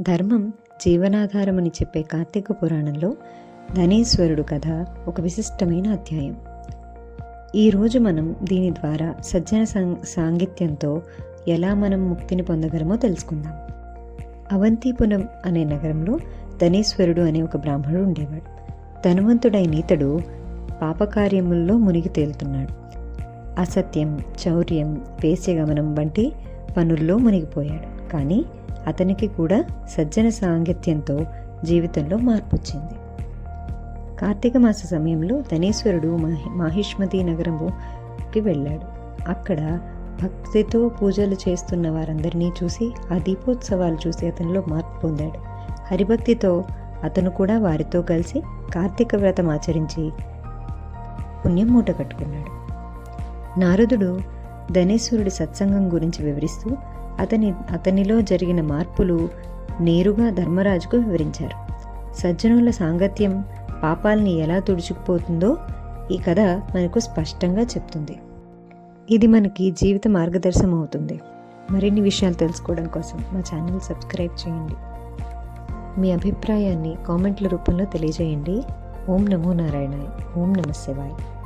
ధర్మం జీవనాధారమని చెప్పే కార్తీక పురాణంలో ధనేశ్వరుడు కథ ఒక విశిష్టమైన అధ్యాయం. ఈరోజు మనం దీని ద్వారా సజ్జన సాం సాంగిత్యంతో ఎలా మనం ముక్తిని పొందగలమో తెలుసుకుందాం. అవంతిపురం అనే నగరంలో ధనేశ్వరుడు అనే ఒక బ్రాహ్మణుడు ఉండేవాడు. ధనవంతుడైన ఇతడు పాపకార్యముల్లో మునిగి తేలుతున్నాడు. అసత్యం చౌర్యం వేశ్యగమనం వంటి పనుల్లో మునిగిపోయాడు. కానీ అతనికి కూడా సజ్జన సాంగత్యంతో జీవితంలో మార్పు వచ్చింది కార్తీక మాస సమయంలో ధనేశ్వరుడు మాహి మాహిష్మతి నగరంకి వెళ్ళాడు. అక్కడ భక్తితో పూజలు చేస్తున్న వారందరినీ చూసి ఆ దీపోత్సవాలు చూసి అతనిలో మార్పు పొందాడు. హరిభక్తితో అతను కూడా వారితో కలిసి కార్తీక వ్రతం ఆచరించి పుణ్యం మూట కట్టుకున్నాడు. నారదుడు ధనేశ్వరుడి సత్సంగం గురించి వివరిస్తూ అతని అతనిలో జరిగిన మార్పులు నేరుగా ధర్మరాజుకు వివరించారు. సజ్జనుల సాంగత్యం పాపాల్ని ఎలా తుడుచుకుపోతుందో ఈ కథ మనకు స్పష్టంగా చెప్తుంది. ఇది మనకి జీవిత మార్గదర్శనం అవుతుంది మరిన్ని విషయాలు తెలుసుకోవడం కోసం మా ఛానల్ సబ్స్క్రైబ్ చేయండి. మీ అభిప్రాయాన్ని కామెంట్ల రూపంలో తెలియజేయండి. ఓం నమో నారాయణ ఓం నమ శివాయ్.